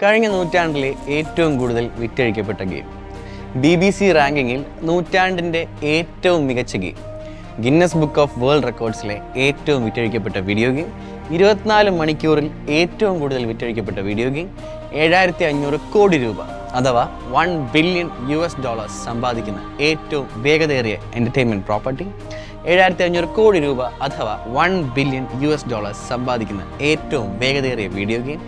കഴിഞ്ഞ നൂറ്റാണ്ടിലെ ഏറ്റവും കൂടുതൽ വിറ്റഴിക്കപ്പെട്ട ഗെയിം. ബി ബി സി റാങ്കിങ്ങിൽ നൂറ്റാണ്ടിന്റെ ഏറ്റവും മികച്ച game. Guinness book of world റെക്കോർഡ്സിലെ ഏറ്റവും വിറ്റഴിക്കപ്പെട്ട വീഡിയോ ഗെയിം. ഇരുപത്തിനാല് മണിക്കൂറിൽ ഏറ്റവും കൂടുതൽ വിറ്റഴിക്കപ്പെട്ട വീഡിയോ ഗെയിം. ഏഴായിരത്തി അഞ്ഞൂറ് കോടി രൂപ അഥവാ one billion U S dollars സമ്പാദിക്കുന്ന ഏറ്റവും വേഗതയേറിയ എന്റർടൈൻമെന്റ് പ്രോപ്പർട്ടി ഏഴായിരത്തി അഞ്ഞൂറ് കോടി രൂപ അഥവാ one billion U S dollars സമ്പാദിക്കുന്ന ഏറ്റവും വേഗതയേറിയ വീഡിയോ ഗെയിം.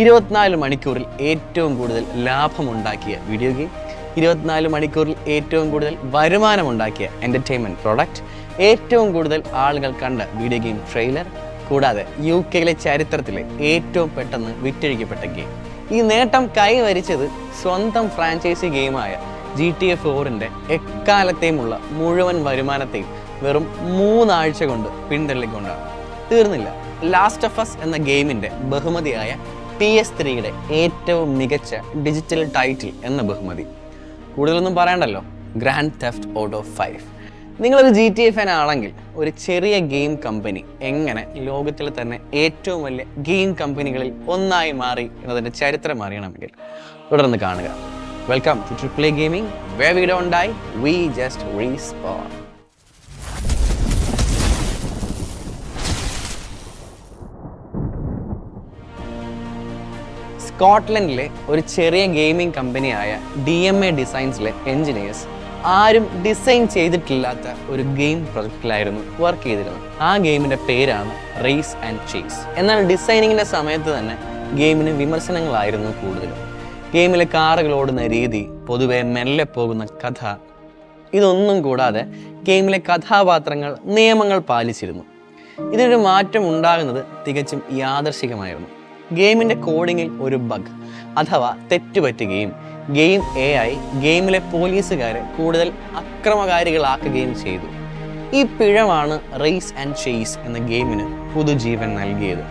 ഇരുപത്തിനാല് മണിക്കൂറിൽ ഏറ്റവും കൂടുതൽ ലാഭമുണ്ടാക്കിയ വീഡിയോ ഗെയിം ഇരുപത്തിനാല് മണിക്കൂറിൽ ഏറ്റവും കൂടുതൽ വരുമാനമുണ്ടാക്കിയ എന്റർടൈൻമെന്റ് പ്രോഡക്റ്റ് ഏറ്റവും കൂടുതൽ ആളുകൾ കണ്ട വീഡിയോ ഗെയിം ട്രെയിലർ കൂടാതെ യു കെയിലെ ചരിത്രത്തിലെ ഏറ്റവും പെട്ടെന്ന് വിറ്റഴിക്കപ്പെട്ട ഗെയിം ഈ നേട്ടം കൈവരിച്ചത് സ്വന്തം ഫ്രാഞ്ചൈസി ഗെയിമായ ജി ടി എ ഫോറിന്റെ എക്കാലത്തെയുമുള്ള മുഴുവൻ വരുമാനത്തെയും വെറും മൂന്നാഴ്ച കൊണ്ട് പിന്തള്ളിക്കൊണ്ടാണ്. തീർന്നില്ല. ലാസ്റ്റ് ഓഫ് അസ് എന്ന ഗെയിമിന്റെ ബഹുമതിയായ പി എസ് ത്രീയുടെ ഏറ്റവും മികച്ച ഡിജിറ്റൽ ടൈറ്റിൽ എന്ന ബഹുമതി. കൂടുതലൊന്നും പറയണ്ടല്ലോ. ഗ്രാൻഡ് തെഫ്റ്റ് ഓട്ടോ ഫൈവ് നിങ്ങളൊരു ജി ടി എഫ് ആണെങ്കിൽ ഒരു ചെറിയ ഗെയിം കമ്പനി എങ്ങനെ ലോകത്തിലെ തന്നെ ഏറ്റവും വലിയ ഗെയിം കമ്പനികളിൽ ഒന്നായി മാറി എന്നതിന്റെ ചരിത്രം അറിയണമെങ്കിൽ തുടർന്ന് കാണുക. Welcome to triple gaming where we don't die we just respawn സ്കോട്ട്ലൻഡിലെ ഒരു ചെറിയ ഗെയിമിംഗ് കമ്പനിയായ ഡി എം എ ഡിസൈൻസിലെ എഞ്ചിനീയേഴ്സ് ആരും ഡിസൈൻ ചെയ്തിട്ടില്ലാത്ത ഒരു ഗെയിം പ്രൊജക്റ്റിലായിരുന്നു വർക്ക് ചെയ്തിരുന്നത്. ആ ഗെയിമിന്റെ പേരാണ് റേസ് ആൻഡ് ചേസ്. എന്നാൽ ഡിസൈനിങ്ങിന്റെ സമയത്ത് തന്നെ ഗെയിമിന് വിമർശനങ്ങളായിരുന്നു കൂടുതലും. ഗെയിമിലെ കാറുകൾ ഓടുന്ന രീതി പൊതുവെ മെല്ലെ പോകുന്ന കഥ ഇതൊന്നും കൂടാതെ ഗെയിമിലെ കഥാപാത്രങ്ങൾ നിയമങ്ങൾ പാലിച്ചിരുന്നു. ഇതിനൊരു മാറ്റം ഉണ്ടാകുന്നത് തികച്ചും യാദർശികമായിരുന്നു. ഗെയിമിന്റെ കോഡിങ്ങിൽ ഒരു ബഗ് അഥവാ തെറ്റുപറ്റുകയും ഗെയിം എ ആയി ഗെയിമിലെ പോലീസുകാരെ കൂടുതൽ അക്രമകാരികളാക്കുകയും ചെയ്തു. ഈ പിഴവാണ് റേസ് ആൻഡ് ചേസ് എന്ന ഗെയിമിന് പുതുജീവൻ നൽകിയത്.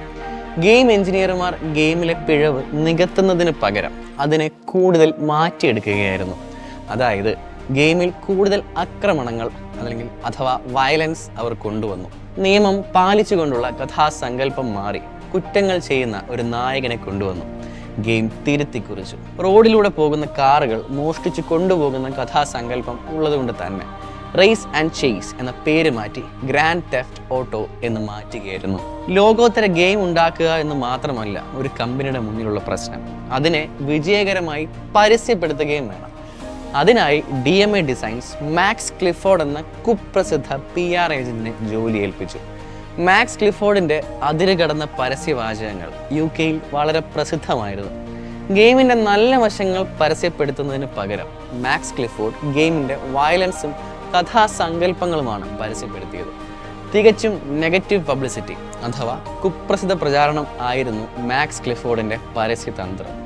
ഗെയിം എഞ്ചിനീയർമാർ ഗെയിമിലെ പിഴവ് നികത്തുന്നതിന് പകരം അതിനെ കൂടുതൽ മാറ്റിയെടുക്കുകയായിരുന്നു. അതായത് ഗെയിമിൽ കൂടുതൽ ആക്രമണങ്ങൾ അല്ലെങ്കിൽ അഥവാ വയലൻസ് അവർ കൊണ്ടുവന്നു. നിയമം പാലിച്ചുകൊണ്ടുള്ള കഥാസങ്കല്പം മാറി. കുറ്റങ്ങൾ ചെയ്യുന്ന ഒരു നായകനെ കൊണ്ടുവന്നു. ഗെയിം തിരുത്തി കുറിച്ചു റോഡിലൂടെ പോകുന്ന കാറുകൾ മോഷ്ടിച്ച് കൊണ്ടുപോകുന്ന കഥാസങ്കല്പം ഉള്ളതുകൊണ്ട് തന്നെ റേസ് ആൻഡ് ചേസ് എന്ന പേര് മാറ്റി ഗ്രാൻഡ് തെഫ്റ്റ് ഓട്ടോ എന്ന് മാറ്റുകയായിരുന്നു. ലോകോത്തര ഗെയിം ഉണ്ടാക്കുക എന്ന് മാത്രമല്ല ഒരു കമ്പനിയുടെ മുന്നിലുള്ള പ്രശ്നം. അതിനെ വിജയകരമായി പരസ്യപ്പെടുത്തുകയും വേണം. അതിനായി D M A designs Max Clifford എന്ന കുപ്രസിദ്ധ പി ആർ ഏജന്റിനെ ജോലി ഏൽപ്പിച്ചു. മാക്സ് ക്ലിഫോർഡിന്റെ അതിരുകടന്ന പരസ്യവാചകങ്ങൾ യു കെയിൽ വളരെ പ്രസിദ്ധമായിരുന്നു. ഗെയിമിന്റെ നല്ല വശങ്ങൾ പരസ്യപ്പെടുത്തുന്നതിന് പകരം മാക്സ് ക്ലിഫോർഡ് ഗെയിമിന്റെ വയലൻസും കഥാസങ്കല്പങ്ങളുമാണ് പരസ്യപ്പെടുത്തിയത്. തികച്ചും നെഗറ്റീവ് പബ്ലിസിറ്റി അഥവാ കുപ്രസിദ്ധ പ്രചാരണം ആയിരുന്നു മാക്സ് ക്ലിഫോർഡിന്റെ പരസ്യതന്ത്രം.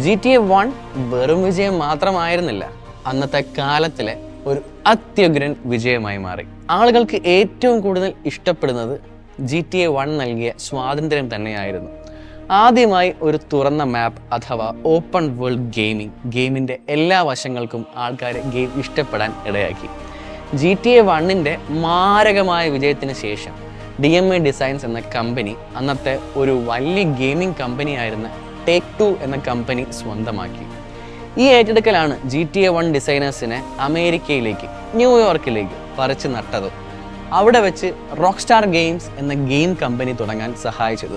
ജി ടി എ വൺ വെറും വിജയം മാത്രമായിരുന്നില്ല. അന്നത്തെ കാലത്തിലെ ഒരു അത്യഗ്രൻ വിജയമായി മാറി. ആളുകൾക്ക് ഏറ്റവും കൂടുതൽ ഇഷ്ടപ്പെടുന്നത് ജി ടി എ വൺ നൽകിയ സ്വാതന്ത്ര്യം തന്നെയായിരുന്നു. ആദ്യമായി ഒരു തുറന്ന മാപ്പ് അഥവാ ഓപ്പൺ വേൾഡ് ഗെയിമിംഗ് ഗെയിമിന്റെ എല്ലാ വശങ്ങൾക്കും ആൾക്കാരെ ഗെയിം ഇഷ്ടപ്പെടാൻ ഇടയാക്കി. ജി ടി എ വണ്ണിന്റെ മാരകമായ വിജയത്തിന് ശേഷം ഡി എം എ ഡിസൈൻസ് എന്ന കമ്പനി അന്നത്തെ ഒരു വലിയ ഗെയിമിംഗ് കമ്പനിയായിരുന്ന ടേക്ക് ടു എന്ന കമ്പനി സ്വന്തമാക്കി. ഈ ഏറ്റെടുക്കലാണ് ജി ടി എ വൺ ഡിസൈനേഴ്സിനെ അമേരിക്കയിലേക്ക് ന്യൂയോർക്കിലേക്ക് പറിച്ചു നട്ടത്. അവിടെ വെച്ച് റോക്ക് സ്റ്റാർ ഗെയിംസ് എന്ന ഗെയിം കമ്പനി തുടങ്ങാൻ സഹായിച്ചത്.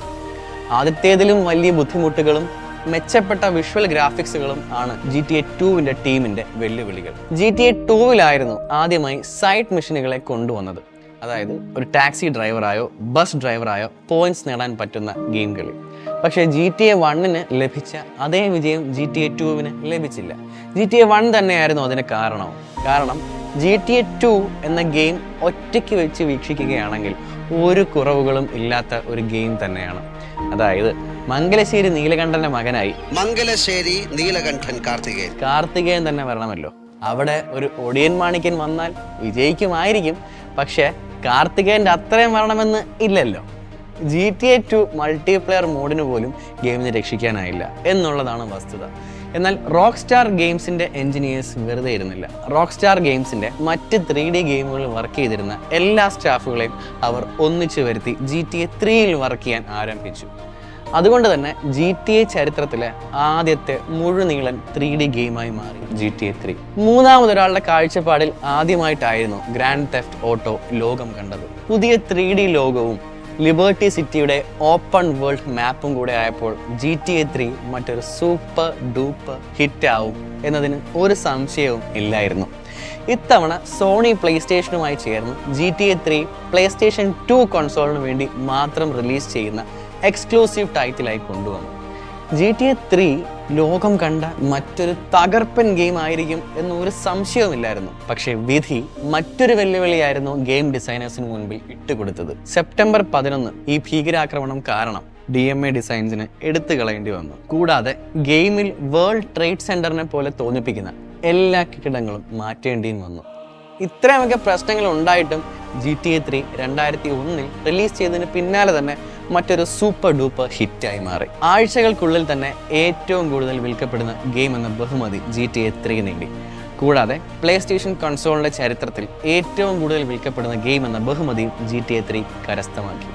ആദ്യത്തേതിലും വലിയ ബുദ്ധിമുട്ടുകളും മെച്ചപ്പെട്ട വിഷ്വൽ ഗ്രാഫിക്സുകളും ആണ് ജി ടി എ ടൂവിന്റെ ടീമിന്റെ വെല്ലുവിളികൾ. ജി ടി എ ടൂവിലായിരുന്നു ആദ്യമായി സൈഡ് മെഷീനുകളെ കൊണ്ടുവന്നത്. അതായത് ഒരു ടാക്സി ഡ്രൈവറായോ ബസ് ഡ്രൈവറായോ പോയിന്റ്സ് നേടാൻ പറ്റുന്ന ഗെയിം കളി. പക്ഷേ ജി ടി എ വണ്ണിന് ലഭിച്ച അതേ വിജയം ജി ടി എ ടുവിന് ലഭിച്ചില്ല. ജി ടി എ വൺ തന്നെയായിരുന്നു അതിന് കാരണവും കാരണം ജി ടി എ ടു എന്ന ഗെയിം ഒറ്റയ്ക്ക് വെച്ച് വീക്ഷിക്കുകയാണെങ്കിൽ ഒരു കുറവുകളും ഇല്ലാത്ത ഒരു ഗെയിം തന്നെയാണ്. അതായത് മംഗലശ്ശേരി നീലകണ്ഠന്റെ മകനായി മംഗലശ്ശേരി നീലകണ്ഠൻ കാർത്തികേയൻ. കാർത്തികേയൻ തന്നെ വരണമല്ലോ. അവിടെ ഒരു ഒടിയൻ മാണിക്യൻ വന്നാൽ വിജയിക്കുമായിരിക്കും. പക്ഷേ കാർത്തികേയന്റെ അത്രയും വരണമെന്ന് ഇല്ലല്ലോ. G T A two multiplayer മോഡിന് പോലും ഗെയിമിനെ രക്ഷിക്കാനായില്ല എന്നുള്ളതാണ് വസ്തുത. എന്നാൽ റോക്ക് സ്റ്റാർ ഗെയിംസിന്റെ എഞ്ചിനീയേഴ്സ് വെറുതെ ഇരുന്നില്ല. റോക്ക് സ്റ്റാർ ഗെയിംസിന്റെ മറ്റ് ത്രീ ഡി ഗെയിമുകളിൽ വർക്ക് ചെയ്തിരുന്ന എല്ലാ സ്റ്റാഫുകളെയും അവർ ഒന്നിച്ചു വരുത്തി ജി ടി എ ത്രീയിൽ വർക്ക് ചെയ്യാൻ ആരംഭിച്ചു. അതുകൊണ്ട് തന്നെ ജി ടി എ ചരിത്രത്തിലെ ആദ്യത്തെ മുഴുനീളൻ ത്രീ ഡി ഗെയിമായി മാറി. ജി ടി എ ത്രീ മൂന്നാമതൊരാളുടെ കാഴ്ചപ്പാടിൽ ആദ്യമായിട്ടായിരുന്നു ഗ്രാൻഡ് തെഫ്റ്റ് ഓട്ടോ ലോകം കണ്ടത്. പുതിയ ത്രീ ഡി ലോകവും ലിബർട്ടി സിറ്റിയുടെ ഓപ്പൺ വേൾഡ് മാപ്പും കൂടെ ആയപ്പോൾ ജി ടി എ ത്രീ മറ്റൊരു സൂപ്പർ ഡൂപ്പർ ഹിറ്റ് ആവും എന്നതിന് ഒരു സംശയവും ഇല്ലായിരുന്നു. ഇത്തവണ സോണി പ്ലേ സ്റ്റേഷനുമായി ചേർന്ന് G T A three PlayStation two കൺസോളിന് വേണ്ടി മാത്രം റിലീസ് ചെയ്യുന്ന എക്സ്ക്ലൂസീവ് ടൈറ്റിലായി കൊണ്ടുവന്നു. ജി ടി എ ത്രീ ലോകം കണ്ട മറ്റൊരു തകർപ്പൻ ഗെയിം ആയിരിക്കും എന്നൊരു സംശയവുമില്ലായിരുന്നു. പക്ഷേ വിധി മറ്റൊരു വെല്ലുവിളിയായിരുന്നു ഗെയിം ഡിസൈനേഴ്സിന് മുൻപിൽ ഇട്ടുകൊടുത്തത്. സെപ്റ്റംബർ പതിനൊന്ന് ഈ ഭീകരാക്രമണം കാരണം ഡി എം എ ഡിസൈൻസിന് എടുത്തു കളയേണ്ടി വന്നു. കൂടാതെ ഗെയിമിൽ വേൾഡ് ട്രേഡ് സെന്ററിനെ പോലെ തോന്നിപ്പിക്കുന്ന എല്ലാ കെട്ടിടങ്ങളും മാറ്റേണ്ടിയും വന്നു. ഇത്രയുമൊക്കെ പ്രശ്നങ്ങൾ ഉണ്ടായിട്ടും ജി ടി എ ത്രീ രണ്ടായിരത്തി ഒന്നിൽ റിലീസ് ചെയ്തതിന് പിന്നാലെ തന്നെ മറ്റൊരു സൂപ്പർ ഡൂപ്പർ ഹിറ്റായി മാറി. ആഴ്ചകൾക്കുള്ളിൽ തന്നെ ഏറ്റവും കൂടുതൽ വിൽക്കപ്പെടുന്ന ഗെയിം എന്ന ബഹുമതി ജി ടി എ ത്രീ നേടി. കൂടാതെ പ്ലേ സ്റ്റേഷൻ കൺസോളിന്റെ ചരിത്രത്തിൽ ഏറ്റവും കൂടുതൽ വിൽക്കപ്പെടുന്ന ഗെയിം എന്ന ബഹുമതിയും ജി ടി എ ത്രീ കരസ്ഥമാക്കി.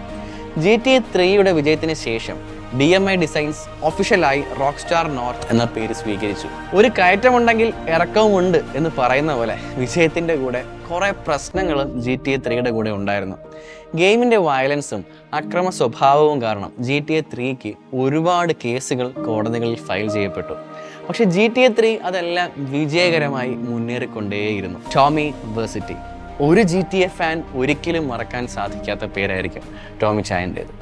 ജി ടി എ ത്രീയുടെ വിജയത്തിന് ശേഷം ഡി എം ഐ ഡിസൈൻസ് ഒഫീഷ്യലായി റോക്ക് സ്റ്റാർ നോർത്ത് എന്ന പേര് സ്വീകരിച്ചു. ഒരു കയറ്റമുണ്ടെങ്കിൽ ഇറക്കവുമുണ്ട് എന്ന് പറയുന്ന പോലെ വിജയത്തിന്റെ കൂടെ കുറെ പ്രശ്നങ്ങൾ ജി ടി എ ത്രീയുടെ കൂടെ ഉണ്ടായിരുന്നു. ഗെയിമിന്റെ വയലൻസും അക്രമ സ്വഭാവവും കാരണം ജി ടി എ ത്രീക്ക് ഒരുപാട് കേസുകൾ കോടതികളിൽ ഫയൽ ചെയ്യപ്പെട്ടു. പക്ഷെ ജി ടി എ ത്രീ അതെല്ലാം വിജയകരമായി മുന്നേറിക്കൊണ്ടേയിരുന്നു. Tommy Vercetti. ഒരു ജി ടി എ ഫാൻ ഒരിക്കലും മറക്കാൻ സാധിക്കാത്ത പേരായിരിക്കും Tommy ചായന്റേത്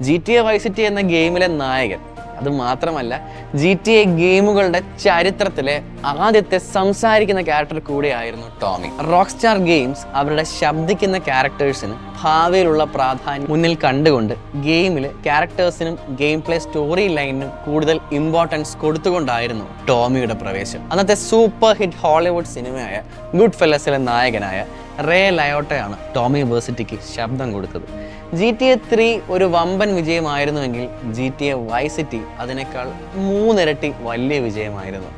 G T A Vice City എന്ന ഗെയിമിലെ നായകൻ അത് മാത്രമല്ല ജി ടി എ ഗെയിമുകളുടെ ചരിത്രത്തിലെ ആദ്യത്തെ സംസാരിക്കുന്ന ക്യാരക്ടർ കൂടെയായിരുന്നു ടോമി. റോക്ക് സ്റ്റാർ ഗെയിംസ് അവരുടെ ശബ്ദിക്കുന്ന ക്യാരക്ടേഴ്സിന് ഭാവിയിലുള്ള പ്രാധാന്യം മുന്നിൽ കണ്ടുകൊണ്ട് ഗെയിമിൽ ക്യാരക്ടേഴ്സിനും ഗെയിം പ്ലേ സ്റ്റോറി ലൈനിനും കൂടുതൽ ഇമ്പോർട്ടൻസ് കൊടുത്തുകൊണ്ടായിരുന്നു ടോമിയുടെ പ്രവേശം. അന്നത്തെ സൂപ്പർ ഹിറ്റ് ഹോളിവുഡ് സിനിമയായ ഗുഡ് ഫെല്ലസിലെ നായകനായ റേ ലയോട്ടയാണ് ടോമി വേഴ്സിറ്റിക്ക് ശബ്ദം കൊടുത്തത്. ജി ടി എ ത്രീ ഒരു വമ്പൻ വിജയമായിരുന്നുവെങ്കിൽ G T A Vice City അതിനേക്കാൾ മൂന്നിരട്ടി വലിയ വിജയമായിരുന്നു.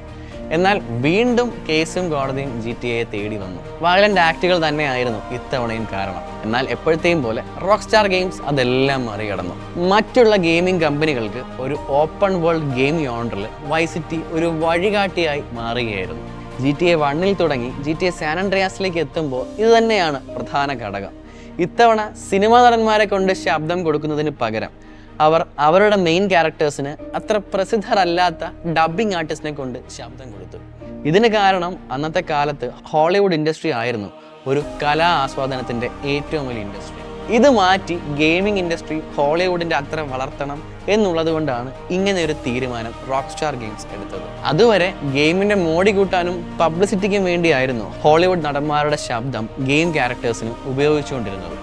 എന്നാൽ വീണ്ടും കേസും കോടതിയും ജി ടി എയെ തേടി വന്നു. വയലന്റ് ആക്റ്റുകൾ തന്നെയായിരുന്നു ഇത്തവണയും കാരണം. എന്നാൽ എപ്പോഴത്തെയും പോലെ റോക്ക് സ്റ്റാർ ഗെയിംസ് അതെല്ലാം മറികടന്നു. മറ്റുള്ള ഗെയിമിംഗ് കമ്പനികൾക്ക് ഒരു ഓപ്പൺ വേൾഡ് ഗെയിം യോണ്ടറിൽ വൈസിറ്റി ഒരു വഴികാട്ടിയായി മാറുകയായിരുന്നു. ജി ടി എ വണ്ണിൽ തുടങ്ങി ജി ടി എ സാനൻഡ്രിയാസിലേക്ക് എത്തുമ്പോൾ ഇത് തന്നെയാണ് പ്രധാന ഘടകം. ഇത്തവണ സിനിമാ നടന്മാരെ കൊണ്ട് ശബ്ദം കൊടുക്കുന്നതിന് പകരം അവർ അവരുടെ മെയിൻ ക്യാരക്ടേഴ്സിന് അത്ര പ്രസിദ്ധരല്ലാത്ത ഡബ്ബിംഗ് ആർട്ടിസ്റ്റിനെ കൊണ്ട് ശബ്ദം കൊടുത്തു. ഇതിന് കാരണം അന്നത്തെ കാലത്ത് ഹോളിവുഡ് ഇൻഡസ്ട്രി ആയിരുന്നു ഒരു കലാ ആസ്വാദനത്തിന്റെ ഏറ്റവും വലിയ ഇൻഡസ്ട്രി ഇത് മാറ്റി ഗെയിമിംഗ് ഇൻഡസ്ട്രി ഹോളിവുഡിന്റെ അത്ര വളർത്തണം എന്നുള്ളത് കൊണ്ടാണ് ഇങ്ങനെ ഒരു തീരുമാനം റോക്ക് സ്റ്റാർ ഗെയിംസ് എടുത്തത്. അതുവരെ ഗെയിമിന്റെ മോടി കൂട്ടാനും പബ്ലിസിറ്റിക്കും വേണ്ടിയായിരുന്നു ഹോളിവുഡ് നടന്മാരുടെ ശബ്ദം ഗെയിം ക്യാരക്ടേഴ്സിനും ഉപയോഗിച്ചുകൊണ്ടിരുന്നത്.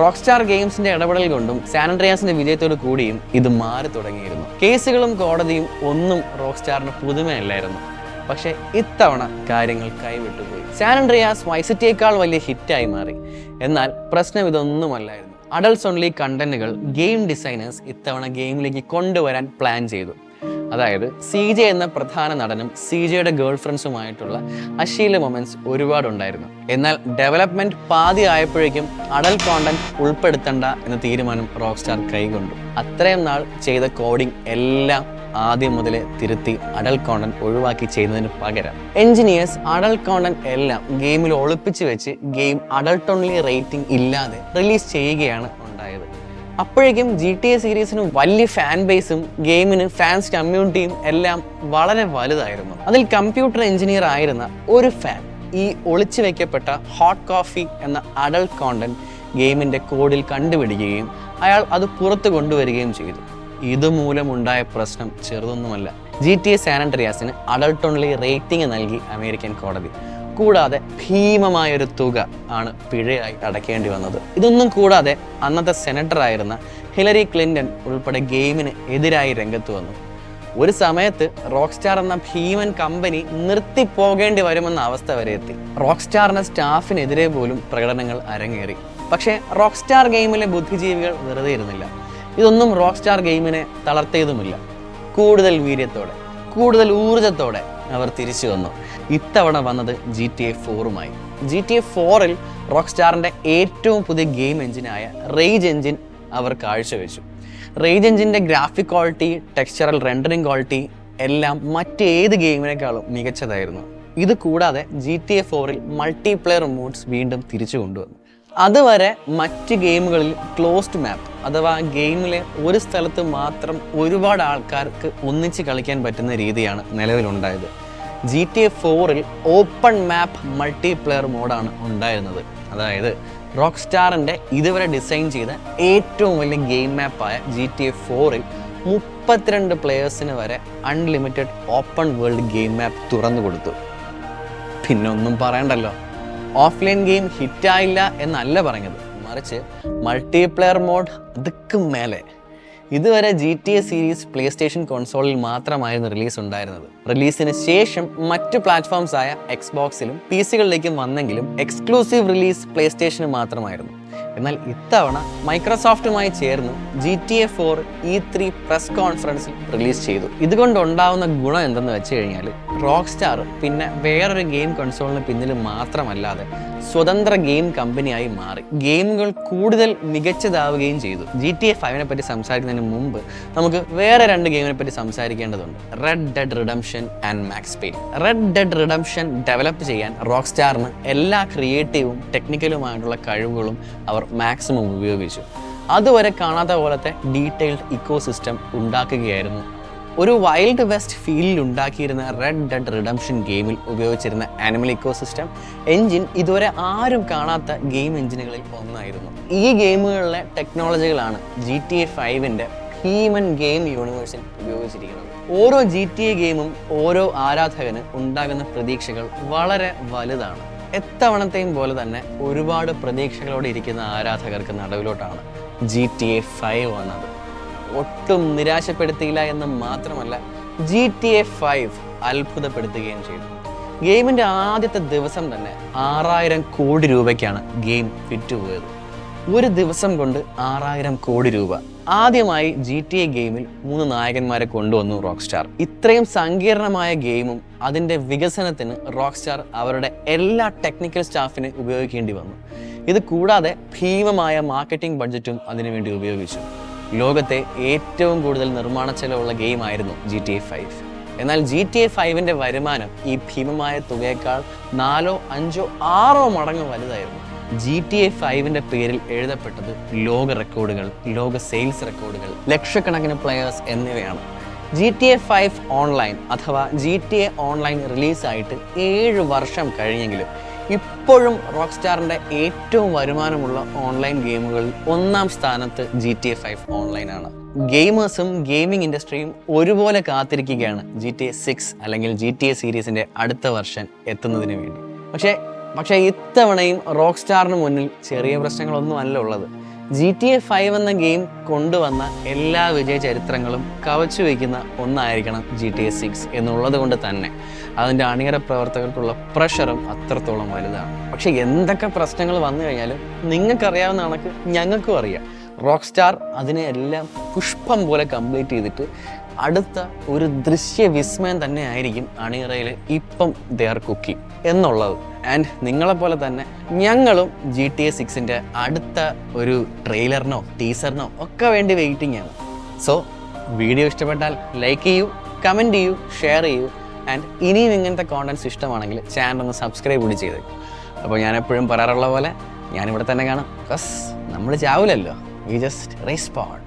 റോക്ക് സ്റ്റാർ ഗെയിംസിന്റെ ഇടപെടൽ കൊണ്ടും സാനൻഡ്രിയാസിന്റെ വിജയത്തോടു കൂടിയും ഇത് മാറി തുടങ്ങിയിരുന്നു. കേസുകളും കോടതിയും ഒന്നും റോക്ക് സ്റ്റാറിന് പുതുമയല്ലായിരുന്നു. പക്ഷേ ഇത്തവണ കാര്യങ്ങൾ കൈവിട്ടുപോയി സാനൻഡ്രിയാസ് വൈസിറ്റിയേക്കാൾ വലിയ ഹിറ്റായി മാറി. എന്നാൽ പ്രശ്നം ഇതൊന്നുമല്ലായിരുന്നു. അഡൽസ് ഓൺലി കണ്ടന്റുകൾ ഗെയിം ഡിസൈനേഴ്സ് ഇത്തവണ ഗെയിമിലേക്ക് കൊണ്ടുവരാൻ പ്ലാൻ ചെയ്തു. അതായത് സി ജെ എന്ന പ്രധാന നടനും സി ജെയുടെ ഗേൾ ഫ്രണ്ട്സുമായിട്ടുള്ള അശീല മൊമെന്റ്സ് ഒരുപാടുണ്ടായിരുന്നു. എന്നാൽ ഡെവലപ്മെന്റ് പാതി ആയപ്പോഴേക്കും അഡൽ കോണ്ടന്റ് ഉൾപ്പെടുത്തണ്ട എന്ന തീരുമാനം റോക്ക് സ്റ്റാർ കൈകൊണ്ടു. അത്രയും നാൾ ചെയ്ത കോഡിംഗ് എല്ലാം ആദ്യം മുതലേ തിരുത്തി അഡൽ കോണ്ടന്റ് ഒഴിവാക്കി ചെയ്യുന്നതിന് പകരം എഞ്ചിനീയേഴ്സ് അഡൽ കോണ്ടന്റ് എല്ലാം ഗെയിമിൽ ഒളിപ്പിച്ച് വെച്ച് ഗെയിം അഡൾട്ട് ഓൺലി റേറ്റിംഗ് ഇല്ലാതെ റിലീസ് ചെയ്യുകയാണ് ഉണ്ടായത്. അപ്പോഴേക്കും ജി ടി എ സീരീസിന് വലിയ ഫാൻ ബേസും ഗെയിമിന് ഫാൻസ് കമ്മ്യൂണിറ്റിയും എല്ലാം വളരെ വലുതായിരുന്നു. അതിൽ കമ്പ്യൂട്ടർ എഞ്ചിനീയർ ആയിരുന്ന ഒരു ഫാൻ ഈ ഒളിച്ചു വെക്കപ്പെട്ട ഹോട്ട് കോഫി എന്ന അഡൾട്ട് കോണ്ടന്റ് ഗെയിമിന്റെ കോഡിൽ കണ്ടുപിടിക്കുകയും അയാൾ അത് പുറത്തു കൊണ്ടുവരികയും ചെയ്തു. ഇതുമൂലമുണ്ടായ പ്രശ്നം ചെറുതൊന്നുമല്ല. ജി ടി എ സാനൻഡ്രിയാസിന് അഡൾട്ട് ഓൺലി റേറ്റിംഗ് നൽകി അമേരിക്കൻ കോടതി. കൂടാതെ ഭീമമായൊരു തുക ആണ് പിഴയായി അടയ്ക്കേണ്ടി വന്നത്. ഇതൊന്നും കൂടാതെ അന്നത്തെ സെനറ്റർ ആയിരുന്ന ഹിലരി ക്ലിന്റൺ ഉൾപ്പെടെ ഗെയിമിന് എതിരായി രംഗത്ത് വന്നു. ഒരു സമയത്ത് റോക്ക് സ്റ്റാർ എന്ന ഭീമൻ കമ്പനി നിർത്തിപ്പോകേണ്ടി വരുമെന്ന അവസ്ഥ വരെ എത്തി. റോക്ക് സ്റ്റാറിന്റെ സ്റ്റാഫിനെതിരെ പോലും പ്രകടനങ്ങൾ അരങ്ങേറി. പക്ഷേ റോക്ക് സ്റ്റാർ ഗെയിമിലെ ബുദ്ധിജീവികൾ വെറുതെ ഇരുന്നില്ല. ഇതൊന്നും റോക്ക് സ്റ്റാർ ഗെയിമിനെ തളർത്തിയതുമില്ല. കൂടുതൽ വീര്യത്തോടെ കൂടുതൽ ഊർജത്തോടെ അവർ തിരിച്ചു വന്നു. ഇത്തവണ വന്നത് ജി ടി എ ഫോറുമായി. ജി ടി എ ഫോറിൽ റോക്ക് സ്റ്റാറിന്റെ ഏറ്റവും പുതിയ ഗെയിം എഞ്ചിനായ റേജ് എഞ്ചിൻ അവർ കാഴ്ചവെച്ചു. റേജ് എഞ്ചിന്റെ graphic quality textural rendering quality എല്ലാം മറ്റേത് ഗെയിമിനേക്കാളും മികച്ചതായിരുന്നു. ഇത് കൂടാതെ ജി ടി എ ഫോറിൽ മൾട്ടിപ്ലെയർ മോഡ്സ് വീണ്ടും തിരിച്ചു കൊണ്ടുവന്നു. അതുവരെ മറ്റ് ഗെയിമുകളിൽ ക്ലോസ്ഡ് മാപ്പ് അഥവാ ഗെയിമിലെ ഒരു സ്ഥലത്ത് മാത്രം ഒരുപാട് ആൾക്കാർക്ക് ഒന്നിച്ച് കളിക്കാൻ പറ്റുന്ന രീതിയാണ് നിലവിലുണ്ടായത്. ജി ടി എ ഫോറിൽ ഓപ്പൺ മാപ്പ് മൾട്ടിപ്ലെയർ മോഡാണ് ഉണ്ടായിരുന്നത്. അതായത് റോക്ക് സ്റ്റാറിന്റെ ഇതുവരെ ഡിസൈൻ ചെയ്ത ഏറ്റവും വലിയ ഗെയിം മാപ്പായ ജി ടി എ ഫോറിൽ മുപ്പത്തിരണ്ട് പ്ലെയേഴ്സിന് വരെ unlimited open world game map തുറന്നു കൊടുത്തു. പിന്നെ ഒന്നും പറയണ്ടല്ലോ. ഓഫ്ലൈൻ ഗെയിം ഹിറ്റായില്ല എന്നല്ല പറഞ്ഞത്. മറിച്ച് മൾട്ടിപ്ലെയർ മോഡ് അതുക്കും മേലെ. ഇതുവരെ G T A series PlayStation കൺസോളിൽ മാത്രമായിരുന്നു റിലീസ് ഉണ്ടായിരുന്നത്. റിലീസിന് ശേഷം മറ്റ് പ്ലാറ്റ്ഫോംസ് ആയ എക്സ്ബോക്സിലും പി സികളിലേക്കും വന്നെങ്കിലും എക്സ്ക്ലൂസീവ് റിലീസ് പ്ലേ സ്റ്റേഷന് മാത്രമായിരുന്നു. എന്നാൽ ഇത്തവണ മൈക്രോസോഫ്റ്റുമായി ചേർന്ന് G T A four E three press കോൺഫറൻസിൽ റിലീസ് ചെയ്തു. ഇതുകൊണ്ടുണ്ടാവുന്ന ഗുണം എന്തെന്ന് വെച്ച് കഴിഞ്ഞാൽ റോക്ക് സ്റ്റാർ പിന്നെ വേറൊരു ഗെയിം കൺസോളിന് പിന്നിൽ മാത്രമല്ലാതെ സ്വതന്ത്ര ഗെയിം കമ്പനിയായി മാറി. ഗെയിമുകൾ കൂടുതൽ മികച്ചതാവുകയും ചെയ്തു. ജി ടി എ ഫൈവിനെ പറ്റി സംസാരിക്കുന്നതിന് മുമ്പ് നമുക്ക് വേറെ രണ്ട് ഗെയിമിനെ പറ്റി സംസാരിക്കേണ്ടതുണ്ട്. Red Dead Redemption and Max Payne Red Dead Redemption develop ചെയ്യാൻ റോക്ക് സ്റ്റാറിന് എല്ലാ ക്രിയേറ്റീവും ടെക്നിക്കലുമായിട്ടുള്ള കഴിവുകളും അവർ മാക്സിമം ഉപയോഗിച്ചു. അതുവരെ കാണാത്ത പോലത്തെ ഡീറ്റെയിൽഡ് ഇക്കോ സിസ്റ്റം ഉണ്ടാക്കുകയായിരുന്നു. ഒരു വൈൽഡ് വെസ്റ്റ് ഫീൽഡിൽ ഉണ്ടാക്കിയിരുന്ന റെഡ് ഡെഡ് റിഡംഷൻ ഗെയിമിൽ ഉപയോഗിച്ചിരുന്ന ആനിമൽ ഇക്കോ സിസ്റ്റം എഞ്ചിൻ ഇതുവരെ ആരും കാണാത്ത ഗെയിം എഞ്ചിനുകളിൽ ഒന്നായിരുന്നു. ഈ ഗെയിമുകളിലെ ടെക്നോളജികളാണ് ജി ടി എ ഫൈവിന്റെ ഹീമൻ ഗെയിം യൂണിവേഴ്സിൽ ഉപയോഗിച്ചിരിക്കുന്നത്. ഓരോ ജി ടി എ ഗെയിമും ഓരോ ആരാധകന് ഉണ്ടാകുന്ന പ്രതീക്ഷകൾ വളരെ വലുതാണ്. എത്തവണത്തെയും പോലെ തന്നെ ഒരുപാട് പ്രതീക്ഷകളോടെ ഇരിക്കുന്ന ആരാധകർക്ക് നടുവിലോട്ടാണ് ജി ടി എ ഫൈവ് വന്നത്. ഒട്ടും നിരാശപ്പെടുത്തിയില്ല എന്ന് മാത്രമല്ല ജി ടി എ ഫൈവ് അത്ഭുതപ്പെടുത്തുകയും ചെയ്തു. ഗെയിമിന്റെ ആദ്യത്തെ ദിവസം തന്നെ ആറായിരം കോടി രൂപയ്ക്കാണ് ഗെയിം വിറ്റുപോയത്. ഒരു ദിവസം കൊണ്ട് ആറായിരം കോടി രൂപ ആദ്യമായി ജി ടി എ ഗെയിമിൽ മൂന്ന് നായകന്മാരെ കൊണ്ടുവന്നു റോക്ക് സ്റ്റാർ ഇത്രയും സങ്കീർണമായ ഗെയിമും അതിന്റെ വികസനത്തിന് റോക്ക് സ്റ്റാർ അവരുടെ എല്ലാ ടെക്നിക്കൽ സ്റ്റാഫിനെ ഉപയോഗിക്കേണ്ടി വന്നു. ഇത് കൂടാതെ ഭീമമായ മാർക്കറ്റിംഗ് ബഡ്ജറ്റും അതിനുവേണ്ടി ഉപയോഗിച്ചു. ലോകത്തെ ഏറ്റവും കൂടുതൽ നിർമ്മാണ ചെലവുള്ള ഗെയിമായിരുന്നു ജി ടി എ ഫൈവ് എന്നാൽ ജി ടി എ ഫൈവിന്റെ വരുമാനം ഈ ഭീമമായ തുകയേക്കാൾ നാലോ അഞ്ചോ ആറോ മടങ്ങ് വലുതായിരുന്നു. ജി ടി എ ഫൈവിന്റെ പേരിൽ എഴുതപ്പെട്ടത് ലോക റെക്കോർഡുകൾ ലോക സെയിൽസ് റെക്കോർഡുകൾ ലക്ഷക്കണക്കിന് പ്ലെയേഴ്സ് എന്നിവയാണ്. G T A five online അഥവാ ജി ടി എ ഓൺലൈൻ റിലീസായിട്ട് ഏഴ് വർഷം കഴിഞ്ഞെങ്കിലും ഇപ്പോഴും റോക്ക് സ്റ്റാറിന്റെ ഏറ്റവും വരുമാനമുള്ള ഓൺലൈൻ ഗെയിമുകളിൽ ഒന്നാം സ്ഥാനത്ത് ജി ടി എ ഫൈവ് ഓൺലൈനാണ് ഗെയിമേഴ്സും ഗെയിമിംഗ് ഇൻഡസ്ട്രിയും ഒരുപോലെ കാത്തിരിക്കുകയാണ് ജി ടി എ സിക്സ് അല്ലെങ്കിൽ ജി ടി എ സീരീസിന്റെ അടുത്ത വർഷം എത്തുന്നതിന് വേണ്ടി. പക്ഷേ പക്ഷേ ഇത്തവണയും റോക്ക് സ്റ്റാറിന് മുന്നിൽ ചെറിയ പ്രശ്നങ്ങളൊന്നും അല്ല ഉള്ളത്. ജി ടി എ ഫൈവ് എന്ന ഗെയിം കൊണ്ടുവന്ന എല്ലാ വിജയ ചരിത്രങ്ങളും കവച്ചു വയ്ക്കുന്ന ഒന്നായിരിക്കണം ജി ടി എ സിക്സ് എന്നുള്ളത് കൊണ്ട് തന്നെ. അതിന്റെ അണിയറ പ്രവർത്തകർക്കുള്ള പ്രഷറും അത്രത്തോളം വലുതാണ്. പക്ഷേ എന്തൊക്കെ പ്രശ്നങ്ങൾ വന്നു കഴിഞ്ഞാലും നിങ്ങൾക്കറിയാവുന്ന കണക്ക് ഞങ്ങൾക്കും അറിയാം. റോക്ക് സ്റ്റാർ അതിനെ എല്ലാം പുഷ്പം പോലെ കംപ്ലീറ്റ് ചെയ്തിട്ട് അടുത്ത ഒരു ദൃശ്യ വിസ്മയം തന്നെ ആയിരിക്കും അണിയറയിൽ ഇപ്പം ദർ കുക്കി എന്നുള്ളത്. ആൻഡ് നിങ്ങളെപ്പോലെ തന്നെ ഞങ്ങളും ജി ടി എ സിക്സിന്റെ അടുത്ത ഒരു ട്രെയിലറിനോ ടീസറിനോ ഒക്കെ വേണ്ടി വെയിറ്റിംഗ് ആണ്. സോ വീഡിയോ ഇഷ്ടപ്പെട്ടാൽ ലൈക്ക് ചെയ്യൂ കമന്റ് ചെയ്യൂ ഷെയർ ചെയ്യൂ. ആൻഡ് ഇനിയും ഇങ്ങനത്തെ കോണ്ടൻസ് ഇഷ്ടമാണെങ്കിൽ ചാനൽ ഒന്ന് സബ്സ്ക്രൈബ് കൂടി ചെയ്തേക്കും അപ്പോൾ ഞാൻ എപ്പോഴും പറയാറുള്ള പോലെ ഞാനിവിടെ തന്നെ കാണാം. ബസ് നമ്മൾ ചാവില്ലല്ലോ വി ജസ്റ്റ് റെസ്പോണ്ട്